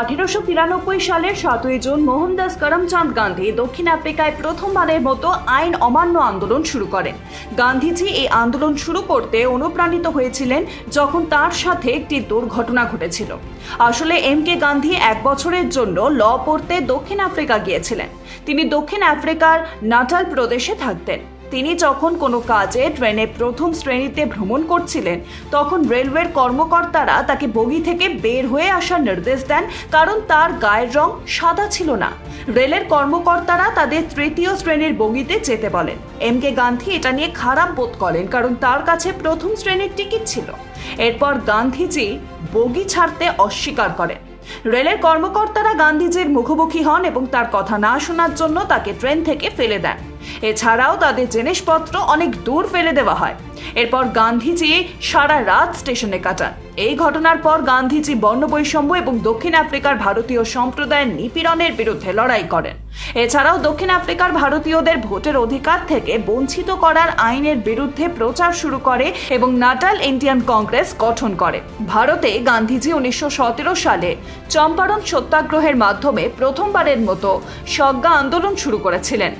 আঠেরোশো তিরানব্বই সালের সাতই জুন মোহনদাস করমচাঁদ গান্ধী দক্ষিণ আফ্রিকায় প্রথমবারের মতো আইন অমান্য আন্দোলন শুরু করেন। গান্ধীজি এই আন্দোলন শুরু করতে অনুপ্রাণিত হয়েছিলেন যখন তার সাথে একটি দুর্ঘটনা ঘটেছিল। আসলে এম কে গান্ধী এক বছরের জন্য ল পড়তে দক্ষিণ আফ্রিকা গিয়েছিলেন। তিনি দক্ষিণ আফ্রিকার নাটাল প্রদেশে থাকতেন। তিনি যখন কোনো কাজে ট্রেনে প্রথম শ্রেণীতে ভ্রমণ করছিলেন, তখন রেলওয়ের কর্মকর্তারা তাকে বগি থেকে বের হয়ে আসার নির্দেশ দেন, কারণ তার গায়ের রং সাদা ছিল না। রেলের কর্মকর্তারা তাদের তৃতীয় শ্রেণির বগিতে যেতে বলেন। এম কে গান্ধী এটা নিয়ে খারাপ বোধ করেন, কারণ তার কাছে প্রথম শ্রেণির টিকিট ছিল। এরপর গান্ধীজি বগি ছাড়তে অস্বীকার করেন। রেলের কর্মকর্তারা গান্ধীজির মুখোমুখি হন এবং তার কথা না শোনার জন্য তাকে ট্রেন থেকে ফেলে দেন। এছাড়াও তাদের জিনিসপত্র অনেক দূর ফেলে দেওয়া হয়। এরপর গান্ধীজি সারা রাত স্টেশনে কাটান। এই ঘটনার পর গান্ধীজি বর্ণবৈষম্য এবং দক্ষিণ আফ্রিকার ভারতীয় সম্প্রদায়ের নিপীড়নের বিরুদ্ধে লড়াই করেন। এছাড়াও দক্ষিণ আফ্রিকার ভারতীয়দের ভোটের অধিকার থেকে বঞ্চিত করার আইনের বিরুদ্ধে প্রচার শুরু করে এবং নাটাল ইন্ডিয়ান কংগ্রেস গঠন করে। ভারতে গান্ধীজি উনিশশো সতেরো সালে চম্পারণ সত্যাগ্রহের মাধ্যমে প্রথমবারের মতো সজ্ঞা আন্দোলন শুরু করেছিলেন।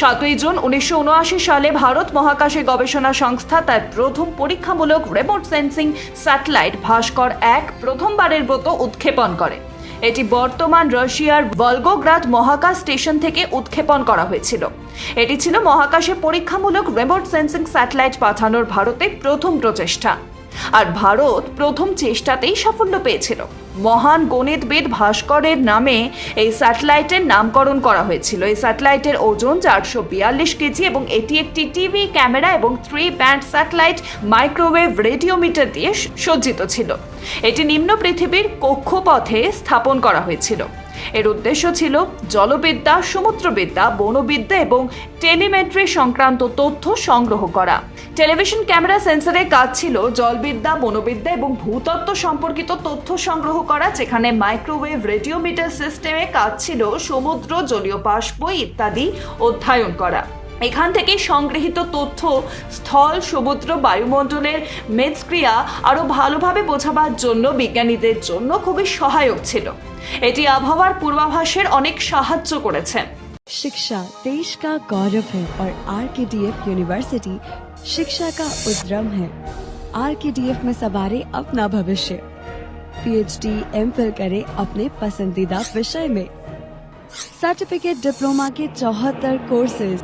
সাতই জুন উনিশশো উনআশি সালে ভারত মহাকাশে গবেষণা সংস্থা তার প্রথম পরীক্ষামূলক রেমোট সেন্সিং স্যাটেলাইট ভাস্কর এক প্রথমবারের মতো উৎক্ষেপণ করে। এটি বর্তমান রাশিয়ার ভলগোগ্রাদ মহাকাশ স্টেশন থেকে উৎক্ষেপণ করা হয়েছিল। এটি ছিল মহাকাশে পরীক্ষামূলক রিমোট সেন্সিং স্যাটেলাইট পাঠানোর ভারতের প্রথম প্রচেষ্টা। আর ভারত প্রথম চেষ্টাতেই সাফল্য পেয়েছিল। মহান গণিতবিদ ভাস্করের নামে এই স্যাটেলাইটের নামকরণ করা হয়েছিল। এই স্যাটেলাইটের ওজন চারশো বিয়াল্লিশ কেজি এবং এটি একটি টিভি ক্যামেরা এবং three band satellite microwave radiometer দিয়ে সজ্জিত ছিল। এটি নিম্ন পৃথিবীর কক্ষপথে স্থাপন করা হয়েছিল। এর উদ্দেশ্য ছিল জলবিদ্যা, সমুদ্রবিদ্যা, বনবিদ্যা এবং টেলিমেট্রি সংক্রান্ত তথ্য সংগ্রহ করা। টেলিভিশন ক্যামেরা সেন্সরের কাজ ছিল জলবিদ্যা, বনবিদ্যা এবং ভূতত্ত্ব সম্পর্কিত তথ্য সংগ্রহ করা, যেখানে মাইক্রোওয়েভ, রেডিওমিটার সিস্টেমে কাজ ছিল সমুদ্র, জলীয় বাষ্প ইত্যাদি অধ্যয়ন করা। এখান থেকে সংগৃহীত তথ্য স্থল সমুদ্র বায়ুমণ্ডলের মেজক্রিয়া আরও ভালোভাবে বোঝাবার জন্য বিজ্ঞানীদের জন্য খুবই সহায়ক ছিল এটি আবহাওয়ার পূর্বাভাসের অনেক সাহায্য করেছে शिक्षा देश का गौरव है और are K D F university शिक्षा का उद्रम है आर के डी एफ में सवारे अपना भविष्य पीएचडी एम फिल करे अपने पसंदीदा विषय में सर्टिफिकेट डिप्लोमा के चौहत्तर courses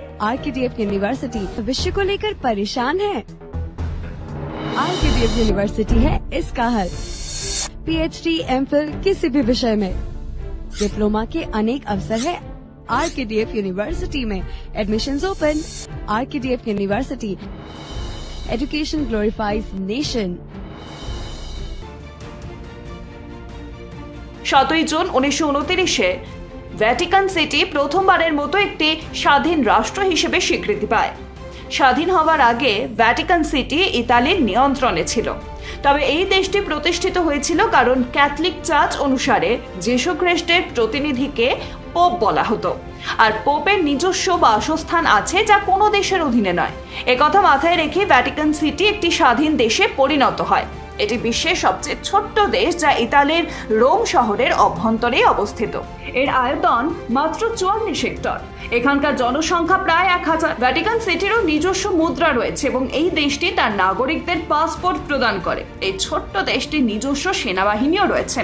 are K D F university भविष्य को लेकर परेशान है R K D F university है इसका हल पीएचडी एमफिल किसी भी विषय में डिप्लोमा के अनेक अवसर है R K D F university में admission open R K D F university education glorifies nation সাতই জুন উনিশশো উনতিরিশে ভ্যাটিকান সিটি প্রথমবারের মতো একটি স্বাধীন রাষ্ট্র হিসেবে স্বীকৃতি পায়। স্বাধীন হওয়ার আগে ভ্যাটিকান সিটি ইতালির নিয়ন্ত্রণে ছিল। তবে এই দেশটি প্রতিষ্ঠিত হয়েছিল কারণ ক্যাথলিক চার্চ অনুসারে যীশু খ্রিস্টের প্রতিনিধিকে পোপ বলা হতো। আর পোপের নিজস্ব বাসস্থান আছে যা কোনো দেশের অধীনে নয়। একথা মাথায় রেখে ভ্যাটিকান সিটি একটি স্বাধীন দেশে পরিণত হয়। এটি বিশ্বের সবচেয়ে ছোট্ট দেশ যা ইতালির রোম শহরের অভ্যন্তরে অবস্থিত। এর আয়তন মাত্র চুয়াল্লিশ হেক্টর। এখানকার জনসংখ্যা প্রায় এক হাজার। ভ্যাটিকান সিটিরও নিজস্ব মুদ্রা রয়েছে এবং এই দেশটি তার নাগরিকদের পাসপোর্ট প্রদান করে। এই ছোট্ট দেশটির নিজস্ব সেনাবাহিনীও রয়েছে।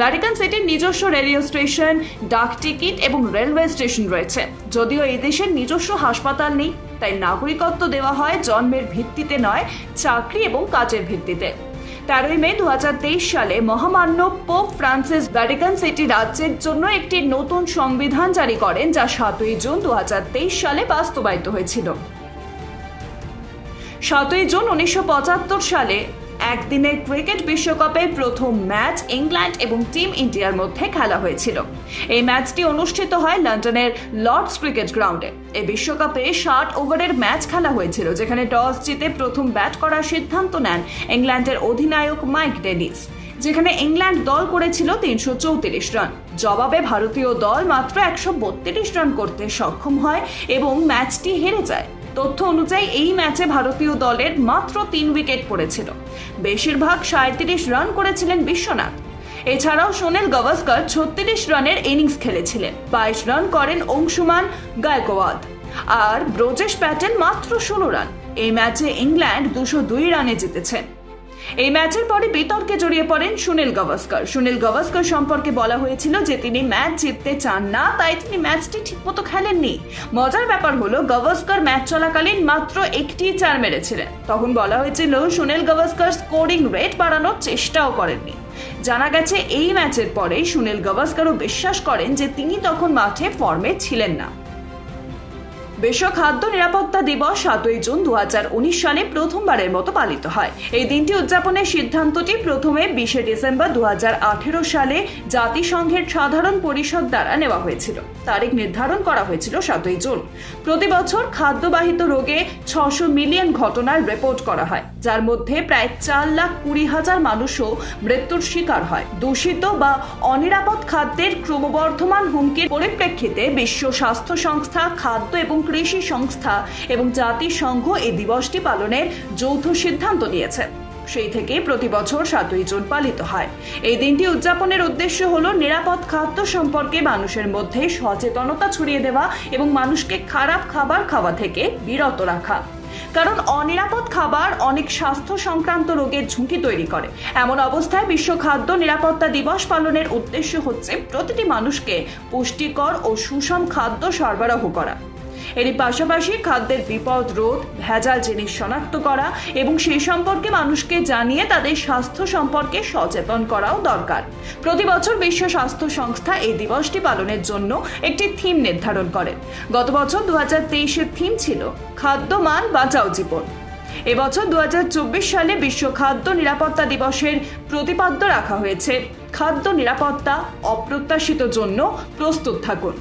ভ্যাটিকান সিটির নিজস্ব রেডিও স্টেশন, ডাক টিকিট এবং রেলওয়ে স্টেশন রয়েছে। যদিও এই দেশের নিজস্ব হাসপাতাল নেই, তাই নাগরিকত্ব দেওয়া হয় জন্মের ভিত্তিতে নয়, চাকরি এবং কাজের ভিত্তিতে। তেরোই মে দু হাজার তেইশ সালে মহামান্য পোপ ফ্রান্সিস ভ্যাটিকান সিটি রাজ্যের জন্য একটি নতুন সংবিধান জারি করেন, যা সাতই জুন দু হাজার তেইশ সালে বাস্তবায়িত হয়েছিল। সাতই জুন উনিশশো পঁচাত্তর সালে একদিনের ক্রিকেট বিশ্বকাপের প্রথম ম্যাচ ইংল্যান্ড এবং টিম ইন্ডিয়ার মধ্যে খেলা হয়েছিল। এই ম্যাচটি অনুষ্ঠিত হয় লন্ডনের লর্ডস ক্রিকেট গ্রাউন্ডে। এই বিশ্বকাপে ষাট ওভারের ম্যাচ খেলা হয়েছিল, যেখানে টস জিতে প্রথম ব্যাট করার সিদ্ধান্ত নেন ইংল্যান্ডের অধিনায়ক মাইক ডেনিস, যেখানে ইংল্যান্ড দল করেছিল তিনশো চৌত্রিশ রান। জবাবে ভারতীয় দল মাত্র একশো বত্রিশ রান করতে সক্ষম হয় এবং ম্যাচটি হেরে যায়। তথ্য অনুযায়ী এই ম্যাচে ভারতীয় দলের মাত্র তিন উইকেট পড়েছিল। বেশিরভাগ সাঁত্রিশ রান করেছিলেন বিশ্বনাথ। এছাড়াও সোনেল গাভাস্কর ছত্রিশ রানের ইনিংস খেলেছিলেন। বাইশ রান করেন অংশুমান গায়কোয়াদ। আর ব্রজেশ প্যাটেল মাত্র ষোলো রান। এই ম্যাচে ইংল্যান্ড দুশো দুই রানে জিতেছেন এই ম্যাচের পরে বিতর্কে জড়িয়ে পড়েন সুনীল গাভাস্কর। সুনীল গাভাস্কর সম্পর্কে বলা হয়েছিল যে তিনি ম্যাচ জিততে চান না, তাই তিনি ম্যাচটি ঠিকমতো খেলেননি। মজার ব্যাপার হলো, গাভাস্কর ম্যাচ চলাকালীন মাত্র একটি চার মেরেছিলেন। তখন বলা হয়েছিল, সুনীল গাভাস্কর স্কোরিং রেট বাড়ানোর চেষ্টাও করেননি। জানা গেছে, এই ম্যাচের পরে সুনীল গাভাস্করও বিশ্বাস করেন যে তিনি তখন মাঠে ফর্মে ছিলেন না। বিশ্ব খাদ্য নিরাপত্তা দিবস সাতই জুন দু হাজার উনিশ সালে প্রথমবারের মতো পালিত হয়। এই দিনটি উদযাপনের সিদ্ধান্তটি প্রথমে বিশে ডিসেম্বর দু হাজার আঠেরো সালে জাতিসংঘের সাধারণ পরিষদ দ্বারা নেওয়া হয়েছিল। তারিখ নির্ধারণ করা হয়েছিল সাতই জুন। প্রতি বছর খাদ্যবাহিত রোগে ছশো মিলিয়ন ঘটনার রিপোর্ট করা হয়। যার মধ্যে প্রায় চার লাখ কুড়ি হাজার মানুষও মৃত্যুর শিকার হয়। দূষিত বা অনিরাপদ খাদ্যের ক্রমবর্ধমান হুমকির পরিপ্রেক্ষিতে বিশ্ব স্বাস্থ্য সংস্থা, খাদ্য এবং কৃষি সংস্থা এবং জাতিসংঘ এই দিবসটি পালনের যৌথ সিদ্ধান্ত নিয়েছে। সেই থেকে প্রতি বছর সাতই জুন পালিত হয়। এই দিনটি উদযাপনের উদ্দেশ্য হল নিরাপদ খাদ্য সম্পর্কে মানুষের মধ্যে সচেতনতা ছড়িয়ে দেওয়া এবং মানুষকে খারাপ খাবার খাওয়া থেকে বিরত রাখা। কারণ অনিরাপদ খাবার অনেক স্বাস্থ্য সংক্রান্ত রোগের ঝুঁকি তৈরি করে। এমন অবস্থায় বিশ্ব খাদ্য নিরাপত্তা দিবস পালনের উদ্দেশ্য হচ্ছে প্রতিটি মানুষকে পুষ্টিকর ও সুষম খাদ্য সরবরাহ করা। এরই পাশাপাশি খাদ্যের বিপদ রোধ, ভেজাল জিনিস শনাক্ত করা এবং সেই সম্পর্কে মানুষকে জানিয়ে তাদের স্বাস্থ্য সম্পর্কে সচেতন করাও দরকার। প্রতি বছর বিশ্ব স্বাস্থ্য সংস্থা এই দিবসটি পালনের জন্য একটি থিম নির্ধারণ করে। গত বছর দু হাজার থিম ছিল খাদ্য মান বাঁচাও জীবন। এবছর দুই হাজার চব্বিশ সালে বিশ্ব খাদ্য নিরাপত্তা দিবসের প্রতিপাদ্য রাখা হয়েছে। খাদ্য নিরাপত্তা অপ্রত্যাশিত জন্য প্রস্তুত থাকুন।